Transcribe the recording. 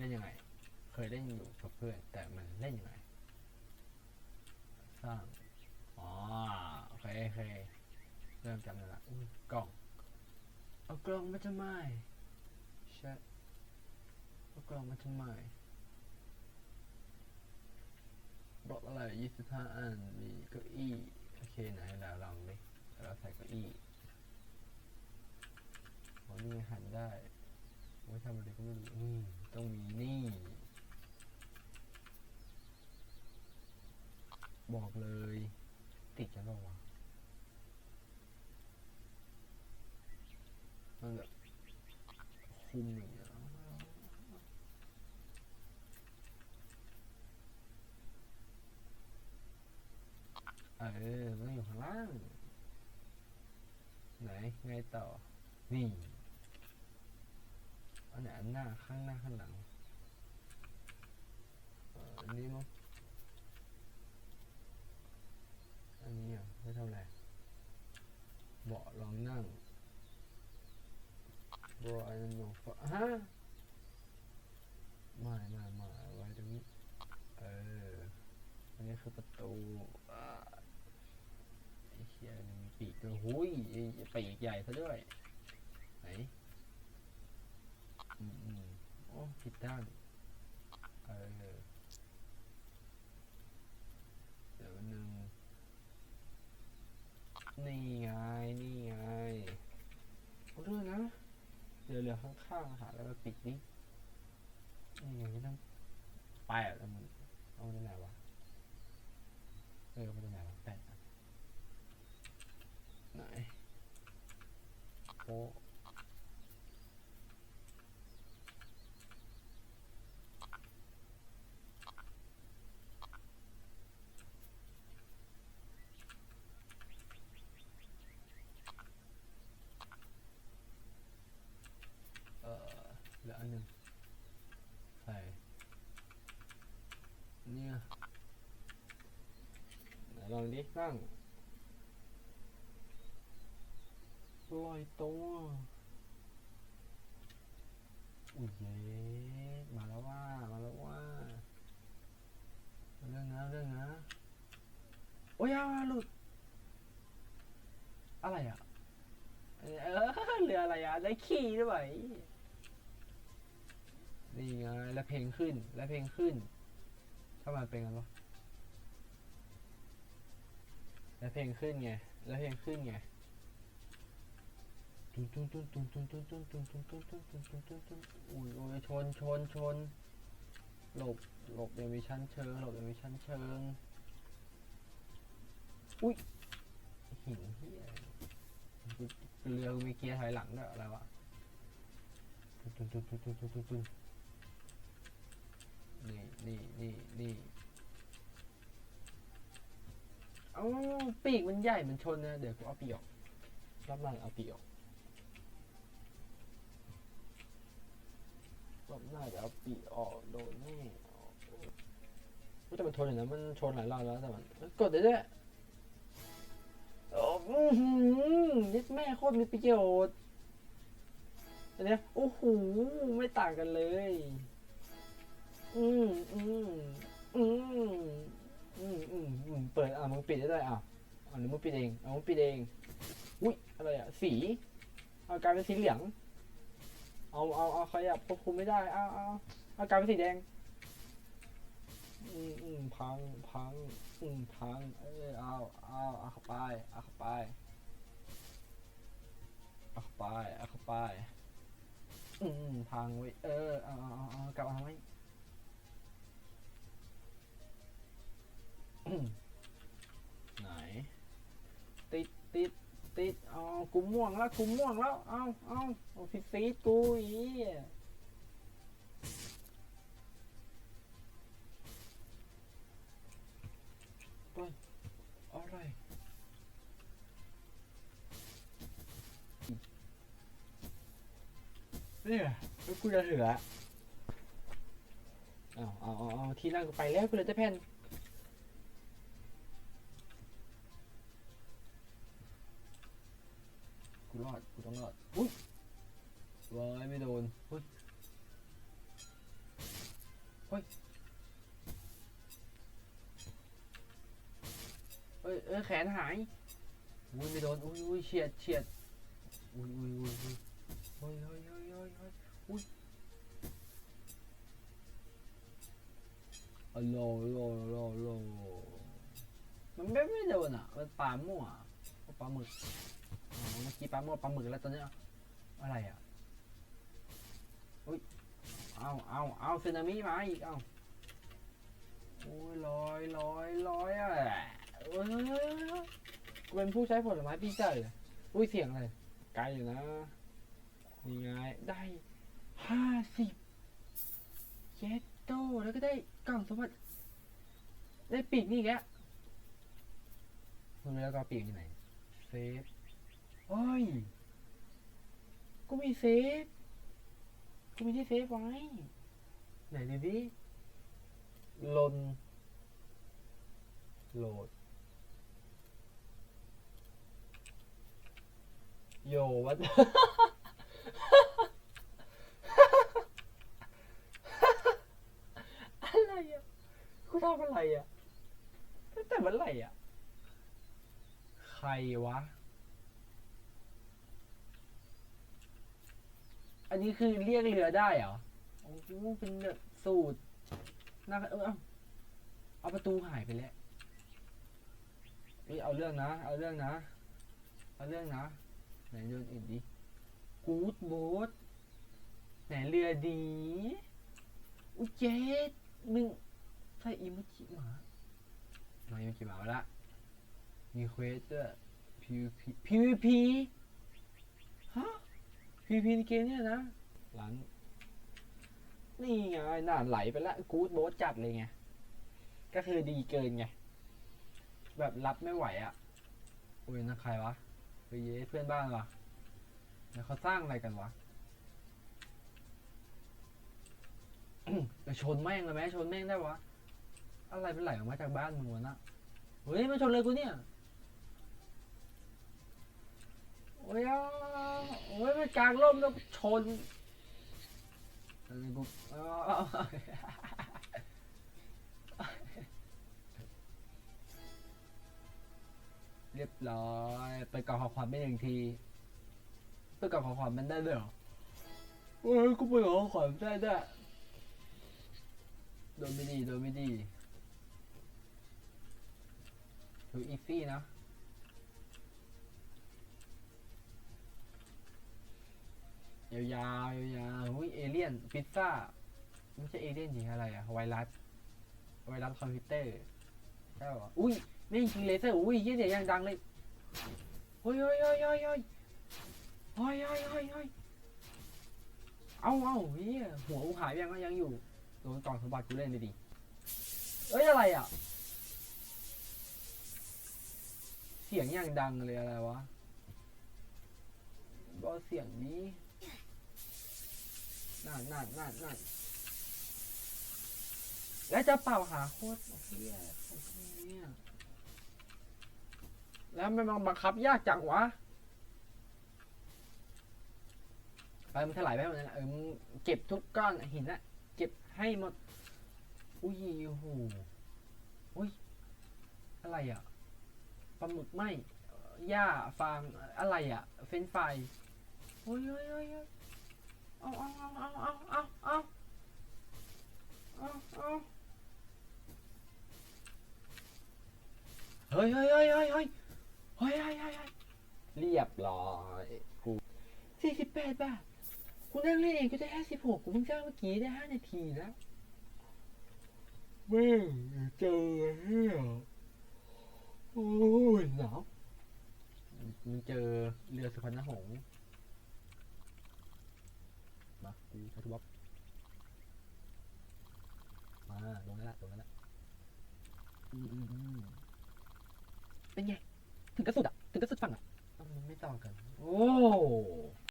เล่นยังไง เคยเล่นอยู่กับเพื่อนแต่มันเล่นยังไง สร้าง อ๋อโอเคโอเคเริ่มจำได้ละอุ้ยกล่อง เอากล่องมาทำไมใช่เอากล่องมาทำไมบอกอะไรยี่สิบห้าอัน มีเก้าอี้ โอเค ไหนแล้วลองดิแล้วเราใส่เก้าอี้โอ้นี่หันได้โอ้ยทำอะไรก็ไม่รู้อืม ต้องมีนี่ บอกเลย ติดกันเปล่าวะมันแบบคุมอย่างเงี้ยเออมันต้องอยู่ข้างล่าง ไหน ไงต่อ นี่ อันไหนอันหน้าข้างหน้าข้างหลังอันนี้มั้งอันนี้อะไม่เทำอะไรเบาะรองนั่งบออันนั้นฟฮะไม่ไม่ไม่ไว้ตรงนี้เอออันนี้คือประตูไอ้เหี้ยมีปีกด้วยหุยไอ้ปีกใหญ่ซะด้วย ไหน อืมอืมโอ้ ผิดด้านเออเดี๋ยวหนึ่งนี่ไง นี่ไงเอาด้วยนะ เดี๋ยวเหลือข้างๆหาแล้วมาปิดนี่นี่ไงไม่ต้องแปะแล้วมันเอาไปไหนวะ เออเอาไปไหนวะแปะอะไหนโอ้เออเหลืออันหนึ่งใส่เนี่ย ไหนลองดิตั้งลอยตัวอุ้ยเย้มาแล้วว่า มาแล้วว่า เรื่องนะเรื่องนะโอ้ยเอาหลุด อะไรอะ เออเรืออะไรอะ ได้ขี่ด้วยนี่ไงแล้วเพลงขึ้น แล้วเพลงขึ้นถ้ามันเป็นกันวะ แล้วเพลงขึ้นไง แล้วเพลงขึ้นไงตุ้นตุ้นตุ้นตุ้นตุ้นตุ้นตุ้นตุ้นตุ้นตุ้นตุ้นตุ้นตุ้นตุ้นตุ้นอุ้ยอุ้ยชนชนชน หลบ หลบยังมีชั้นเชิง หลบยังมีชั้นเชิง อุ้ยหินเฮียเรือมีเกียร์ถอยหลังด้วยอะไรวะตุนตุนตุนตุนตุนตุนตุนนี่นี่นี่นี่ เอาปีกมันใหญ่มันชนนะ เดี๋ยวกูเอาปีกออกรับหลังเอาปีกออกรอบหน้าจะเอาปีกออกโดนแน่ก็จะมันชนอย่างนั้นมันชนหลายรอบแล้วแต่มันกดได้ด้วยโอ้อื้อหือยัดแม่โคตรมีประโยชน์อันนี้โอ้โหไม่ต่างกันเลย อืมอืมอืม อืมอืมอืมเปิดอะมึงปิดได้ด้วยอะอะหรือมึงปิดเองเอามึงปิดเอง อุ้ยอะไรอะสีเอากลายเป็นสีเหลือง เอาเอาเอาขยับควบคุมไม่ได้เอาเอาเอากลายเป็นสีแดง อืมอืมพังพังอืมพังเออเอาเอาเอาเข้าไปเอาเข้าไปเอาเข้าไปเอาเข้าไปอืมพังไว้ยเออเอาเอาเอาเอากลับมาไว้อืม ไหน ติดติดติดเอากูม่วงแล้วกูม่วงแล้ว เอาเอาเอาซีซีดกูอีอะไรนี่ยแล้วกูจะเหลือเอเอาเอาเอาที่นั่งกูไปแล้วกูเลยจะแผ่น รอดกูต้องรอดอุ้ยว้อยไม่โดนอุ้ยเฮ้ยเอ้ยเอ้ยแขนหายอุ้ยไม่โดนอุ้ยอุ้ยเฉียดเฉียดอุ้ยอุ้ยอุ้ยอุ้ยเฮ้ยเฮ้ยเฮ้ยเฮ้ยเฮ้ยอุ้ยโลโลโลโลมันไม่ไม่โดนอะมันปลาหมั่ะปลาหมึก เมื่อกี้ปลาหมั่วปลาหมึกแล้วตอนเนี้ยอะไรอะอุ้ยเอาเอาเอาสึนามิมาอีกเอาโอ้ยลอยลอยลอยอะเอ้ยกูเป็นผู้ใช้ผลไม้ปีศาจเลยอุ้ยเสียงอะไรไกลอยู่นะนี่ไงได้ห้าสิบเย็ดโตแล้วก็ได้กล่องสมบัติได้ปีกนี่อีกแกมันแล้วก็ปีกอยู่ไหนเซฟ เฮ้ย กูมีเซฟ กูมีที่เซฟไว้ ไหนดูดิลนโหลด โยวัด อะไรอะกูทำอะไรอะตั้งแต่เมื่อไหร่อะ ใครวะ อันนี้คือเรียกเรือได้เหรอโอ้โหเป็นแบบสูตรน่าเออเอาเอาประตูหายไปแล้วเฮ้ยเอาเรื่องนะ เอาเรื่องนะ เอาเรื่องนะ ไหนเรื่องอื่นดิกูดโบ๊ทไหนเรือดีอุ้ยเจ็ดมึงใช่อิโมจิหมามาอิโมจิหมาแล้วละมีเควสด้วย PVP PVP PVP ในเกเนี่ยนะร้านนี่ไงน่าไหลไปละกู๊ดโบ๊ทจัดเลยไง ก็คือดีเกินไง แบบรับไม่ไหวอะ่ะอุ้ยนั่นใครวะเฮ้ยเย้เพื่อนบ้านวะแล้วเขาสร้างอะไรกันวะไปชนแม่งเลยไหมชนแม่งได้วะ อะไรเป็นไหลออกมาจากบ้านมึงวะน่ะเฮ้ยมาชนเลยกูเนี่ย โอ้ยโอ้ยไปกลางร่มแล้วชนออกูเออเรียบร้อยไปกล่าวขอความไม่หนึ่งทีไปกล่าวขอความมันได้ด้วยเหรอเอ้ยกูไปกล่าวขอความได้ได้โดนไม่ดีโดนไม่ดีดูอีซี่นะ ยาวๆยาวๆอุ้ยเอเลี่ยนพิซซ่าไม่ใช่เอเลี่ยนจริงอะไรอะไวรัสไวรัสคอมพิวเตอร์ใช่ป่ะอุ้ยไม่งยิงเลเซอร์อุ้ยยี่เสียยังดังเลยเฮ้ยเฮ้ยเฮ้ยเฮ้ยเฮ้ยเฮ้ยเฮ้ยเฮ้ยเฮ้ยเอาเอาเฮียหัวกูหายไปยังก็ยังอยู่โดนกล่องสมบัติกูเล่นไปดิเอ้ยอะไรอะ เสียงยังดังเลยอะไรวะบอเสียงนี้ นั่นนั่นนั่นนั่นแล้วจะเป่าหาโคตรเฮียเนี่ยแล้วมันบังคับยากจังวะไปมึงถลายไปหมดนั่นแหละเออมึงเก็บทุกก้อนหินนะเก็บให้หมด อุ้ยโอ้โหอุ้ย อะไรอะปลาหมึกไหมหญ้าฟางอะไรอะเฟรนช์ฟโอ้ยโอ้ยโอ้ย เอาเอาเอาเอาเอาเอาเอาเอาเฮ้ยเฮ้ยเฮ้ยเฮ้ยเฮ้ยเฮ้ยเฮ้ยเฮ้ยเฮ้ยเรียบร้อยกูสี่สิบแปดบาทกูนั่งเล่นเองก็ได้ห้าสิบหกกูเพิ่งสร้างเมื่อกี้ได้ห้านาทีแล้วแม่งเจอเฮียโอ้ยหนาวมันเจอเรือสุพรรณหงส์ มากูทัทุบมาลงแล้วละลงแล้วละอืมอืมอืมเป็นไง ถึงกระสุดอะ ถึงกระสุดฝั่งอะ มันไม่ต่อกัน โอ้